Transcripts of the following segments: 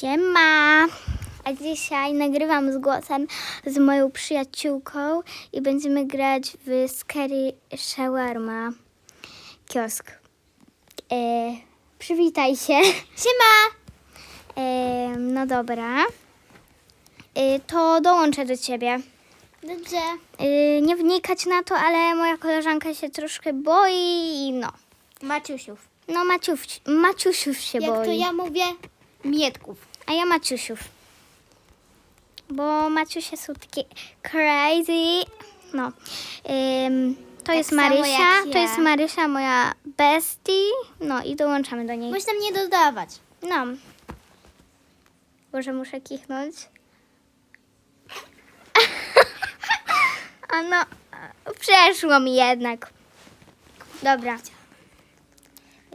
Siema! A dzisiaj nagrywam z głosem z moją przyjaciółką i będziemy grać w Scary Shawarma kiosk. E, przywitaj się. Siema! E, no dobra. E, to dołączę do ciebie. Dobrze. E, nie wnikać na to, ale moja koleżanka się troszkę boi i no. Maciusiów. No Maciuś, Maciusiów się Jak boi. to ja mówię? Mietków. A ja Maciusiów. Bo Maciusie są takie crazy. No. Ym, to jest samo Marysia. jak To ja. jest Marysia, moja bestie. No i dołączamy do niej. Możesz tam nie dodawać. No. Może muszę kichnąć. A no, przeszło mi jednak. Dobra.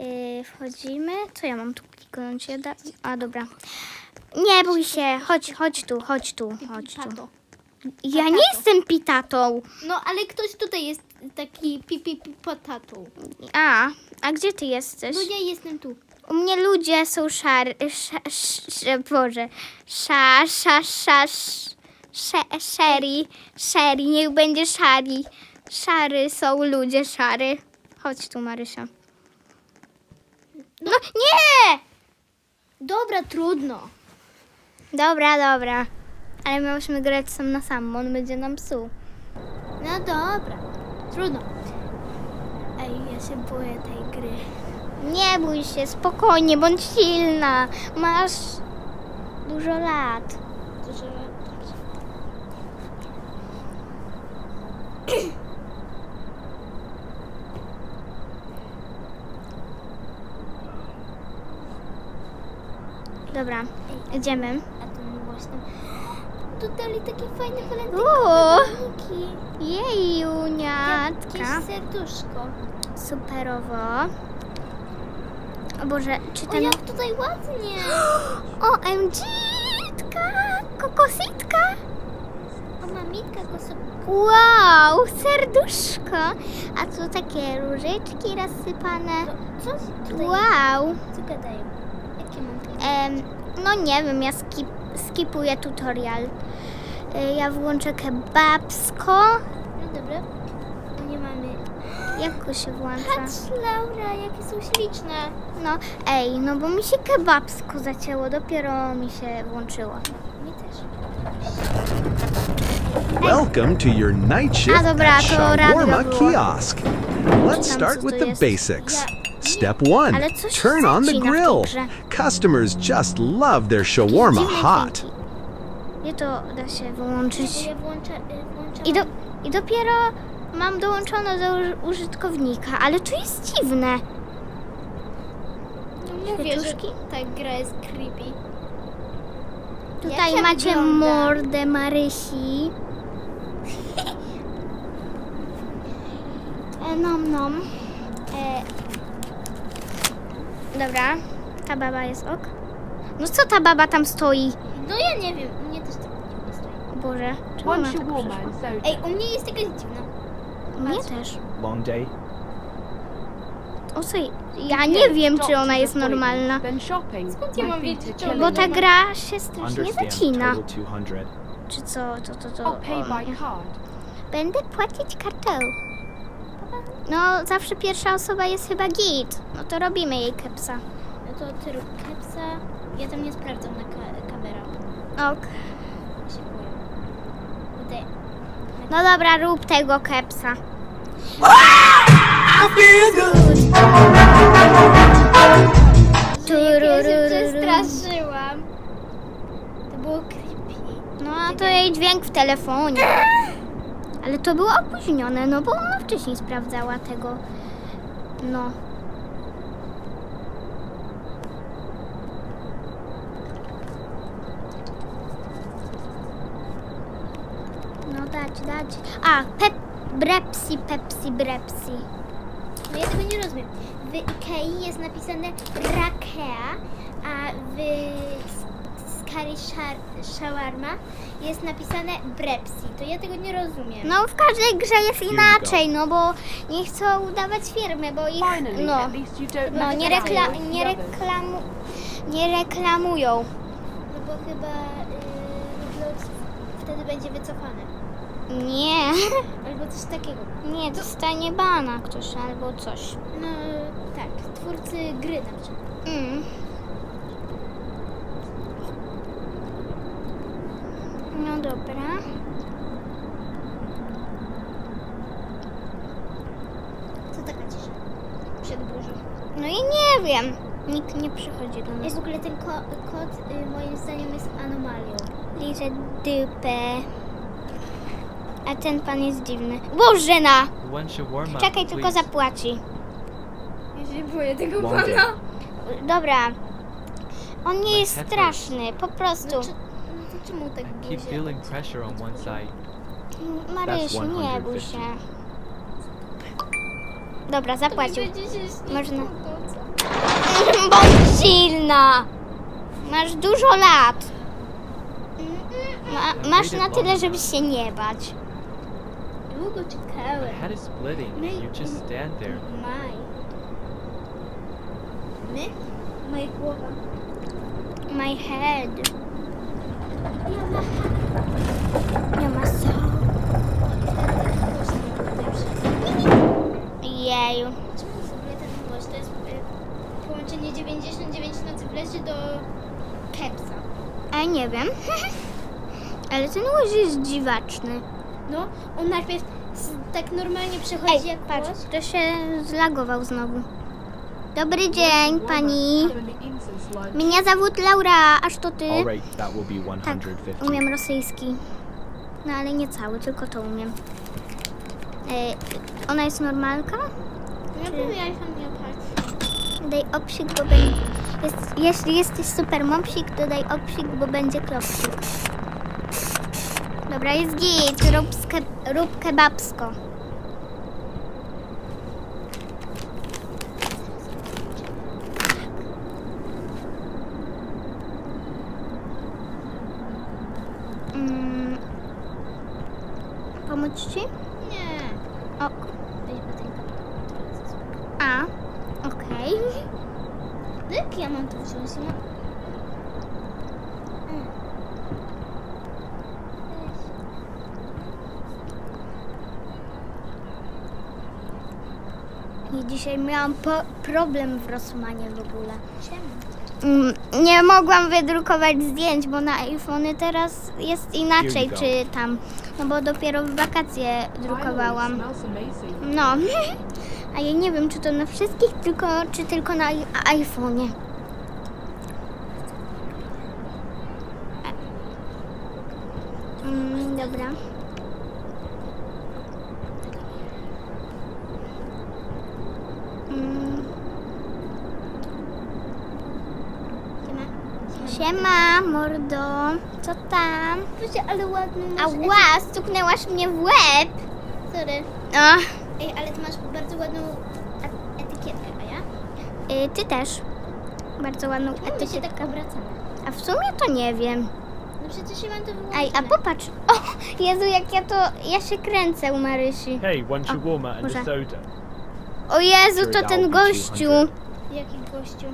Yy, wchodzimy. Co ja mam tu kliknąć? A dobra. Nie bój się. Chodź, chodź tu, chodź tu, chodź tu. Ja nie jestem pitatą. No, ale ktoś tutaj jest taki pipi pi. A, a gdzie ty jesteś? No ja jestem tu. U mnie ludzie są szary, sz, sz, sz, Boże, sza, sza, sza, sz, sze, sherry, niech będzie szari. Szary są ludzie, szary. Chodź tu, Marysia. No nie! Dobra, trudno. Dobra, dobra. Ale miałyśmy grać sam na sam, on będzie nam psuł. No dobra. Trudno. Ej, ja się boję tej gry. Nie bój się, spokojnie, bądź silna. Masz dużo lat. Dużo... Dobra, idziemy. A to mi właśnie... Dodali takie fajne walentynki. Jej, Jakieś Juniatka. serduszko. Superowo. O Boże, czy O, ten... jak tutaj ładnie. OMG! Kokositka! O, mamitka sobie... Wow, serduszko! A tu takie różyczki rozsypane. Co tutaj Wow! Co gadają? Jakie mam tu? Em, no nie wiem, ja skip, skipuję tutorial. E, Ja włączę kebabsko. No dobra. Nie mamy... Jak go się włącza? Patrz, Laura, jakie są śliczne. No, ej, no bo mi się kebabsko zacięło, dopiero mi się włączyło. Mi też. Welcome to your night shift A, dobra, at Shawarma. Kiosk. Let's start with the basics. Step one, turn on the grill. Customers just love their shawarma hot. Nie to da się wyłączyć. I, do, I dopiero mam dołączone do uży- użytkownika, ale to jest dziwne. No mówię, że ta gra jest creepy. Tutaj macie wyglądam? mordę Marysi. E, nom nom. E, dobra, ta baba jest ok. No co ta baba tam stoi? No ja nie wiem, u mnie też tak nie stoi. O Boże, czemu ona tak przyszła? soda. Ej, u mnie jest jakaś dziwna. Mnie też. Long day. O co? Ja nie wiem, czy ona jest normalna. Then shopping. Skąd ja My mam feet wiedzieć, are czy ona Bo ta gra się strasznie Understand. zacina. Total 200. Czy co? To, to, to. I'll pay o, by nie. card. Będę płacić kartą. No, zawsze pierwsza osoba jest chyba git. No to robimy jej kepsa. No to ty rób kepsa. Ja tam nie sprawdzam na ka- kamerę. Ok. Ja się boję. Tutaj. No dobra, rób tego kepsa. Ja się przestraszyłam. To było creepy. No a to jej dźwięk w telefonie. Ale to było opóźnione, no bo ona wcześniej sprawdzała tego. No. No dać, dać. A, pep, brepsi, pepsi, brepsi. No ja tego nie rozumiem. W Ikei jest napisane Rakea, a w Shar- Shawarma jest napisane Brepsi. To ja tego nie rozumiem. No w każdej grze jest inaczej, no bo nie chcą udawać firmy, bo ich, no, no nie, rekla, nie, reklamu, nie reklamują. bo chyba y, Roblox wtedy będzie wycofany. Nie, Albo coś takiego. nie, dostanie bana ktoś albo coś. No tak, twórcy gry na przykład. Mm. No dobra. Co taka cisza? Przed burzą. No i nie wiem. Nikt nie przychodzi do nas. w ogóle ten ko- kot y, moim zdaniem jest anomalią. Liże dupę. A ten pan jest dziwny. Bożena! Czekaj, tylko zapłaci. Ja się boję tego day. Dobra. On nie jest straszny, po prostu. Czy, to czemu tak Keep buzie? feeling pressure on one side. Marysiu, nie bój 150. się. Dobra, zapłacił. Można. Bądź silna! Masz dużo lat. Ma, masz na tyle, żeby się nie bać. Długo czekałem. head is splitting. Me- You just stand there. Maj. My? Moja głowa. My head. Nie ma co. Jeju. Czemu w ogóle ten miłość? To jest y, połączenie 99 nocy w lesie do kepsa. A nie wiem. Ale ten łoś jest dziwaczny. No, on najpierw s- tak normalnie przechodzi Ej, jak patrz, łoś. to się zlagował znowu. Dobry dzień, pani. Mnie zawód Laura, aż to ty? All right, that will be Tak, 150. umiem rosyjski. No ale nie cały, tylko to umiem. E, ona jest normalka? Ja tam nie patrzę. Daj obsik, bo będzie... Jest, jeśli jesteś super mopsik, to daj obsik, bo będzie klopsik. Dobra, jest git. Rób, ske- rób kebabsko. Mm. Pomóc ci? Nie. O, a, okej. No jak ja mam to wziąć? Mm. I dzisiaj miałam problem w Rosmanie w ogóle. Siema. Mm, Nie mogłam wydrukować zdjęć, bo na iPhony teraz jest inaczej, czy tam. No bo dopiero w wakacje drukowałam. No. A ja nie wiem, czy to na wszystkich, tylko, czy tylko na iPhone'ie. Mm, dobra. Mm, Siema. Siema, mordo. Co tam? Proszę, ale ładny masz Ała, stuknęłaś mnie w łeb. Sorry. Ach. Ej, ale ty masz bardzo ładną e- etykietkę, a ja? Y, ty też. Bardzo ładną Czemu my się etykietkę. tak obracamy? A w sumie to nie wiem. No przecież ja mam to wyłączone. Ej, a popatrz. O, Jezu, jak ja to... Ja się kręcę u Marysi. Hey, one shawarma and może. a soda. O Jezu, to ten gościu. 200. Jaki gościu?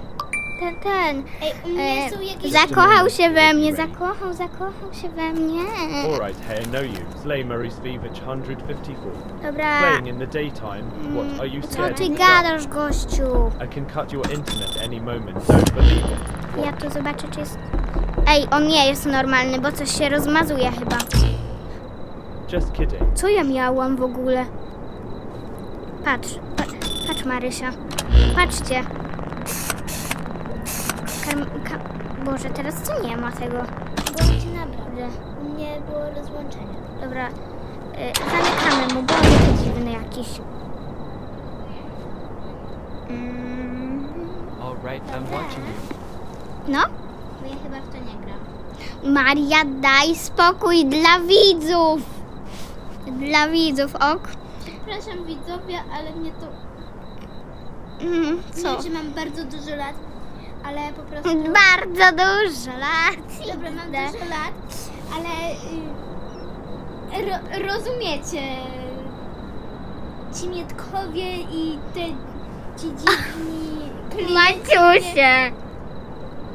Ten, ten. Ej, u mnie E, są jakieś... zakochał się we mnie, zakochał, zakochał się we mnie. All right, hey, I know you. Slay Murray Svevich 154. Dobra. Playing in the daytime. What, are you Co scared? ty of gadasz, gościu? I can cut your internet any moment. Don't believe it. Ja tu zobaczę, czy jest... Ej, on nie jest normalny, bo coś się rozmazuje chyba. Just kidding. Co ja miałam w ogóle? Patrz, pa, patrz Marysia. Patrzcie. Karm, ka, Boże, teraz co nie ma tego? Bo on cię nabrał. U mnie było rozłączenie. Dobra, y, zamykamy mu, bo on jest dziwny jakiś. Mm, All right, I'm watching you. no? Bo ja chyba w to nie gram. Maria, daj spokój dla widzów. Dla widzów, ok? Przepraszam widzowie, ale mnie to... Mm, co? Nie, że mam bardzo dużo lat, ale po prostu... Bardzo dużo lat. Dobra, mam dużo lat, ale y, ro, rozumiecie. Ci Mietkowie i te ci dziwni klienci Maciusie.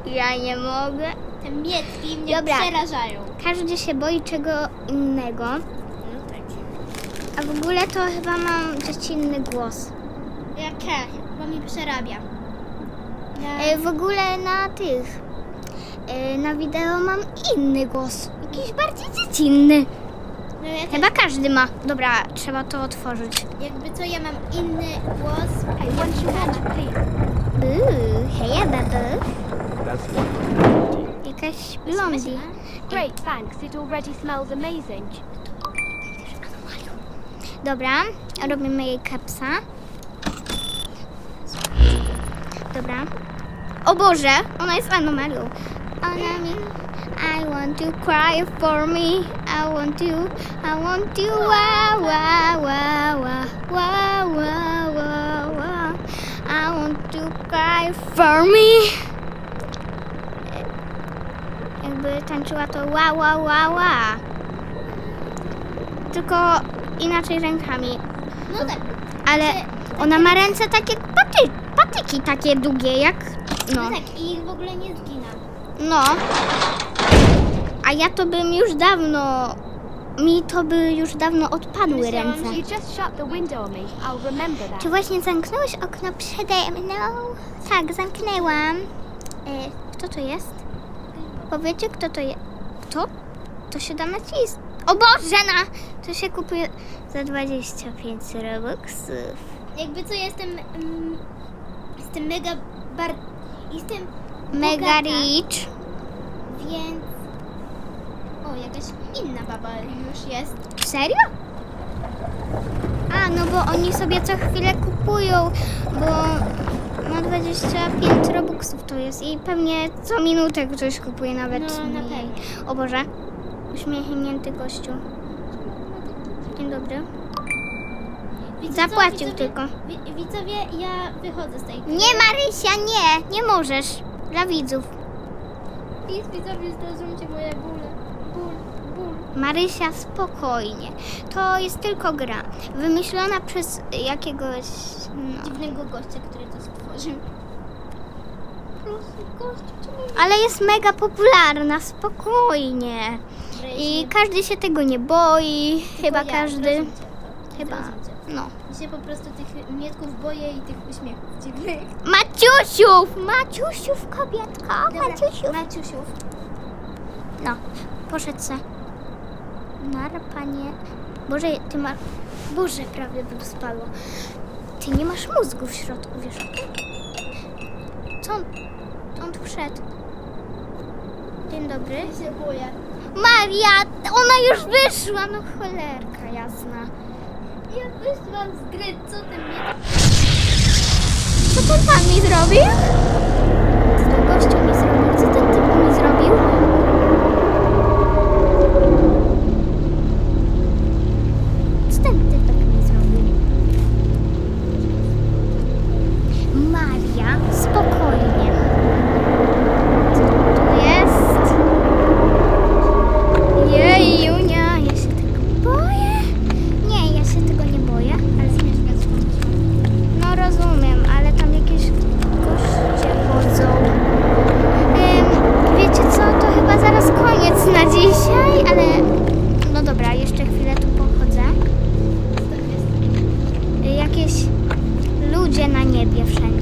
Ja nie mogę. Te mietki mnie Dobra. przerażają. Każdy się boi czego innego. No tak. A w ogóle to chyba mam dziecinny głos. Jakie? Bo mi przerabia. E, w ogóle na tych. E, na wideo mam inny głos. Jakiś bardziej dziecinny. no ja Chyba każdy ma. Dobra, trzeba to otworzyć. Jakby co, ja mam inny głos. I want you Uuu, heja babo. That's wonderful. Jakaś blondi. Great, thanks. It already smells amazing. Dobra, robimy jej kepsa. Dobra. O Boże, ona jest anomalią. Ona mi... I want you cry for me. I want you, I want you. Wa, wa, wa, wa, wa, wa, wa, wa. I want you cry for me. Jakby tańczyła to ła, ła, ła, ła. Tylko inaczej rękami. No tak. Ale ona ma ręce takie paty, patyki takie długie jak. No No. tak, i w ogóle nie zgina. No. A ja to bym już dawno. Mi to by już dawno odpadły ręce. You just shut the window on me. I'll remember that. Czy właśnie zamknąłeś okno przede mną? Tak, zamknęłam. E, kto to jest? Powiecie, kto to jest? Kto? To się da nacisnąć. O Boże, na! To się kupuje za 25 robuxów. Jakby co, jestem... Mm, jestem mega bar... Jestem Mega bogata, rich. Więc... O, jakaś inna baba już jest. Serio? A, no bo oni sobie co chwilę kupują, bo ma 25 robuxów to jest i pewnie co minutę ktoś kupuje nawet No, na mniej. O Boże, uśmiechnięty gościu. Dzień dobry. Wiecie Zapłacił widzowie, tylko. Wi- widzowie, ja wychodzę z tej gry. Nie Marysia, nie, nie możesz. Dla widzów. Please, widzowie, zrozumcie moje bóle. Ból, ból. Marysia, spokojnie. To jest tylko gra. Wymyślona przez jakiegoś... No. Dziwnego gościa, który to stworzył. Prosty gość, czemu Ale jest mega popularna, spokojnie. I każdy się tego nie boi, chyba każdy. to. Chyba. No. Mi się po prostu tych mietków boję i tych uśmiechów dziwnych. Maciusiów! Maciusiów, kobietka, Maciusiów. Maciusiów. No, poszedł se. Mar, panie. Boże, ty masz. Boże, prawie bym spadła. Ty nie masz mózgu w środku, wiesz o tym? Co on, on tu wszedł? Dzień dobry. Ja się boję. Maria, ona już wyszła, no cholerka jasna. Ja wyszłam z gry, co ty mnie Co ten pan mi zrobił? Z tą gością mi Ihr scheint